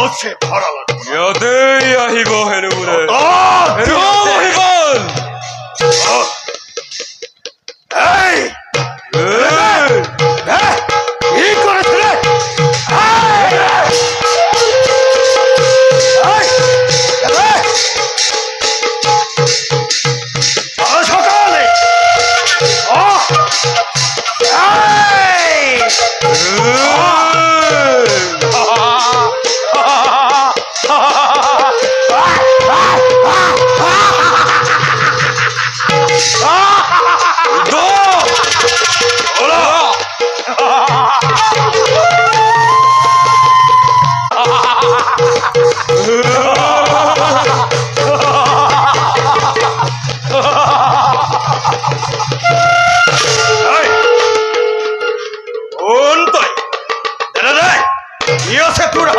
আছে ভরা লাগবে ইয়াতেই আহিব 아! বোলে। ও হেনু আহিবল এই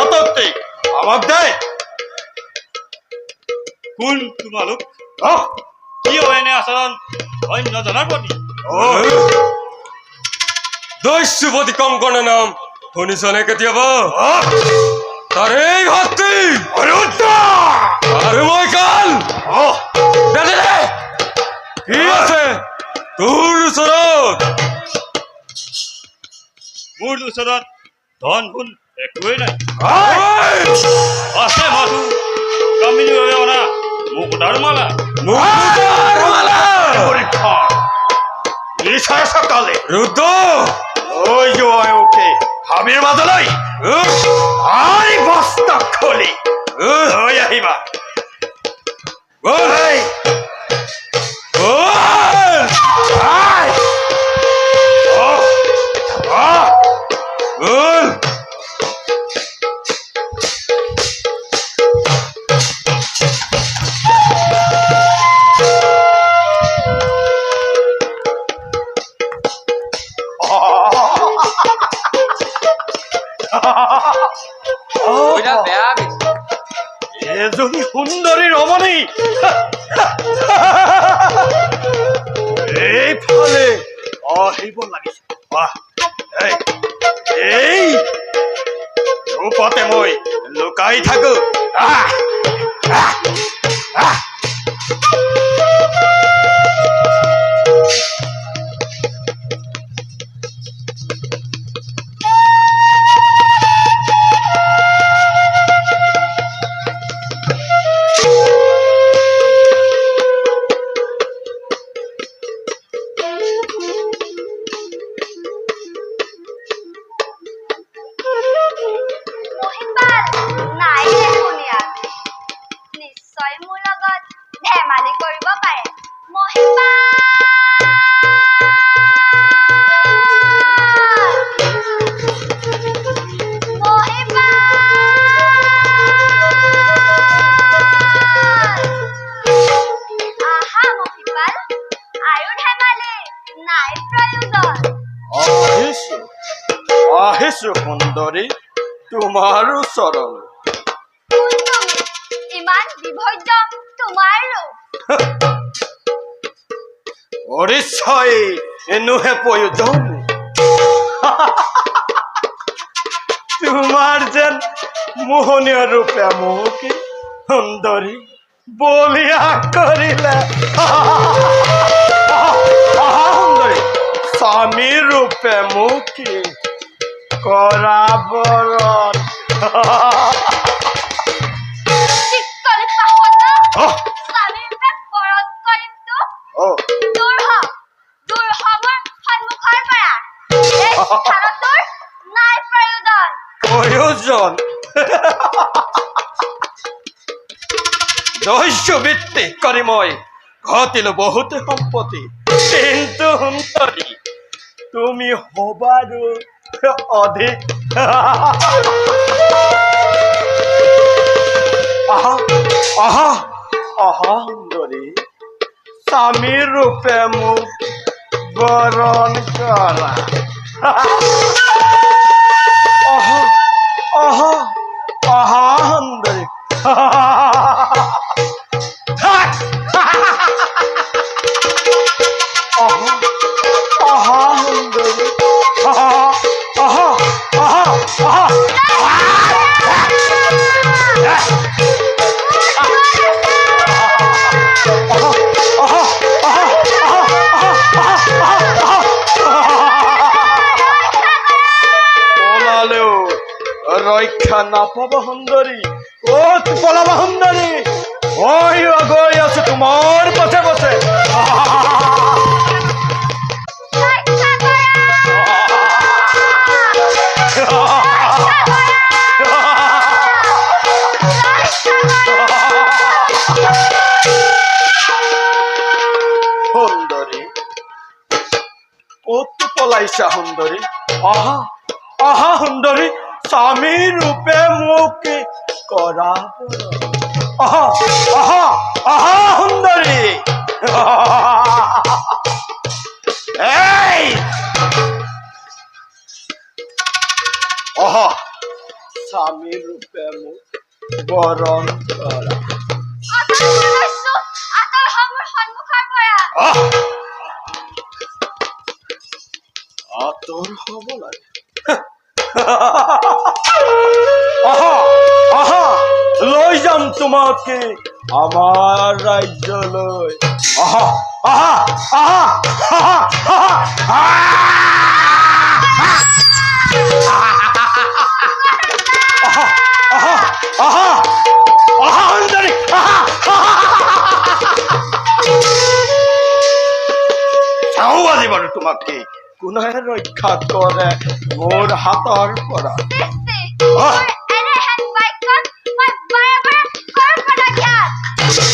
হাততে আমাক দে কোন তোমালোক অহ, কিয় এনে আচৰণ অন্য অহ, দস্যুপতি কংকণৰ নাম। শুনিছনে কেতিয়াবা তাৰ এই আৰু মই কাল কি আছে? তোৰ ওচৰত মোৰ ওচৰত ধন সোণ একোৱেই নাই! আছে মাথো কামিনী বাবে অনা সকালে ৰুদ্ৰ! লৈ যোৱা ওকে মাজলৈ। উহ, আই বস্তা খুলি। উহ, আহিবা। বল, ৰূপতে মই লুকাই থাকো আহ, আহ, আহ। মোৰ লগত ধেমালি কৰিব পাৰে। প্ৰয়োজন। আহিছো সুন্দৰী তোমাৰ তুমি ইমান বিভজ্য তোমাৰ ৰূপ অৰিচ্ছাই এনেহে প্ৰয়োজন তোমাৰ যেন মোহনীয় ৰূপে মোক সুন্দৰী বলিয়া সুন্দৰী স্বামী ৰূপে মোক কৰাবৰণ ঘটিলো বহুতে সম্পত্তি। কিন্তু সুন্দৰী তুমি হবাৰো অধিক। আহা আহা আহা সুন্দৰী স্বামীৰ ৰূপে মোক বৰণ কৰা নবহন্দরী ও পলবহন্দরী ওই অগই আছে তোমার পথে পথে। সুন্দরী ও তো পলাইছা সুন্দরী আহা আহা সুন্দরী স্বামী রূপে মুখে করা। আহা আহা আহা সুন্দরী। এই! আহা স্বামী রূপে মুখ বরণ করা। আহ! তোমাকে আমার রাজ্য লয় বাৰু তোমাক আহা আহা আহা আহা আহা সাহবাজি তোমাকে রক্ষা করে মোর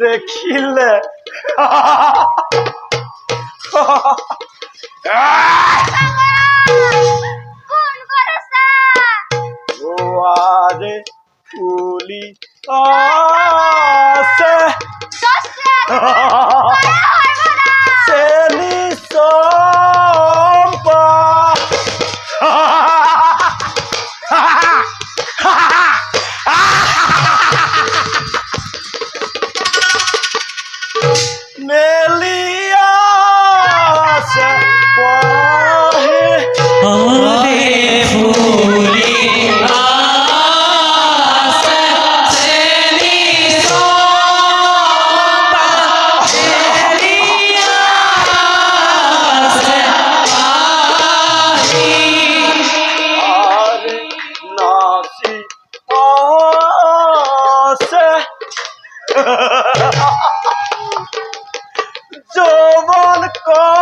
দেখিলে con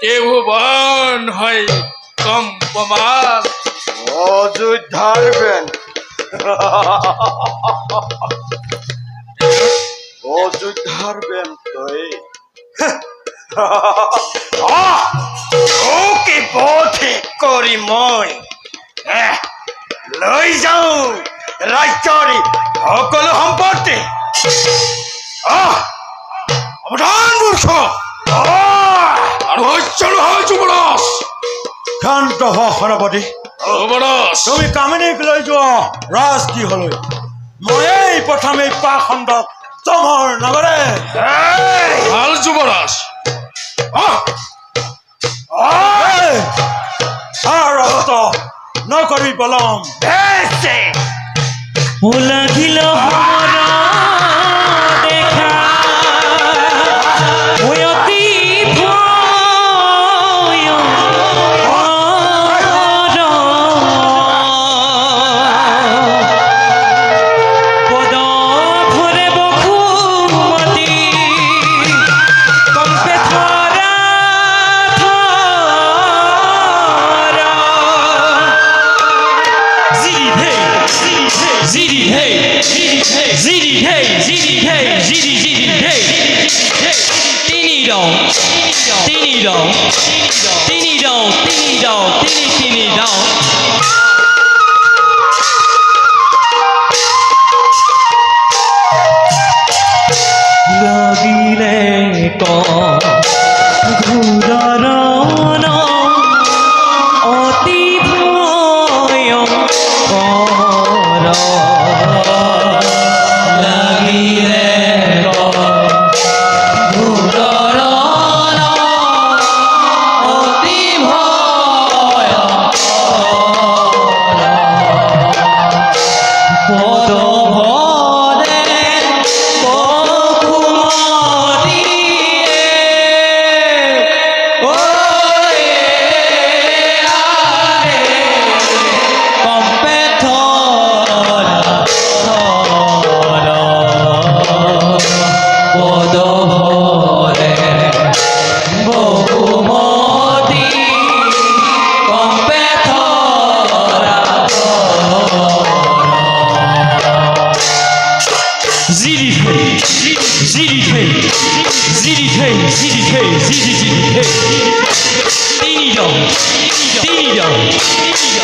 কেউ বন হয় কম্পমান অযোধ্যার বেন অযোধ্যার বেন তোই ওকে পথে করি মই। হ্যাঁ, লই যাও রাজ্যরে সকল সম্পত্তি। অ অবধান বুঝো অ আৰু সহ্য নহয় যুৱৰাজ শান্ত হোৱা সেনাপতি তুমি কামিনীক লৈ যোৱা ৰাজ গৃহলৈ ময়েই প্ৰথমে পাখণ্ডক তমৰ নগৰে এই! ভালো যুৱৰাজ আহ! এই! আৰু হত নকৰি পলম বেছে!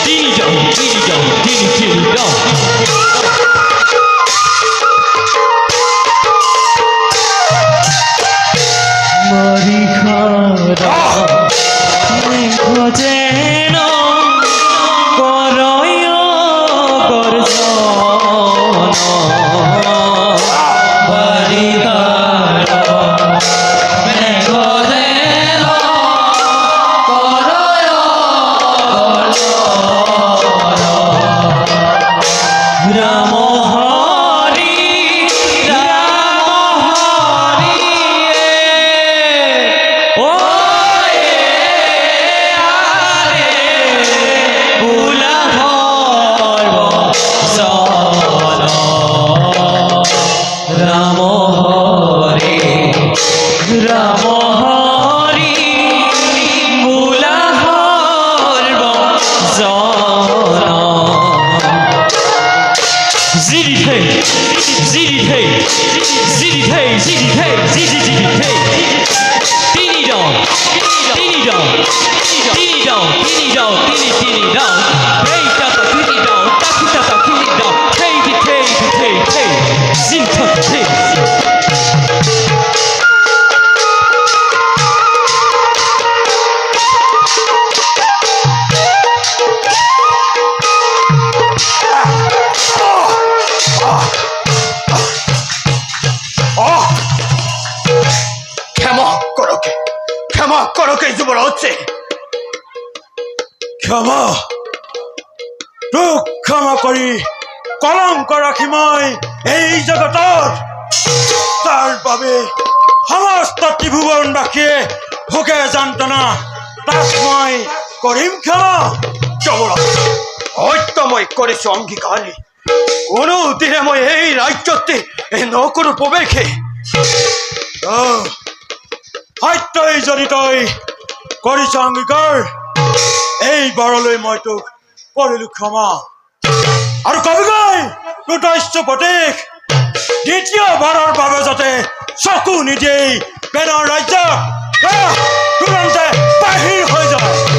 Ding dong, ding ক্ষমা। তোক ক্ষমা কৰি কলংক ৰাখি মই এই জগতত। তাৰ বাবে সমস্ত ত্ৰিভুৱনবাসীয়ে ভোগে যন্ত্ৰণা তাক মই কৰিম ক্ষমা। যুবরাজ হয়তো মই করেছ অঙ্গীকারে। কোনো দিনে মই এই রাজ্যতে নকৰো প্ৰৱেশে সত্যই যদি তই কৰিছ অংগীকাৰ এই বৰলৈ মই তোক কৰিলো ক্ষমা আৰু কবিগৈ দুটৈশ্য প্ৰতীক দ্বিতীয়বাৰৰ বাবে যাতে চকু নিদিয়েই বেনৰ ৰাজ্য তুৰন্তে বাহিৰ হৈ যায়।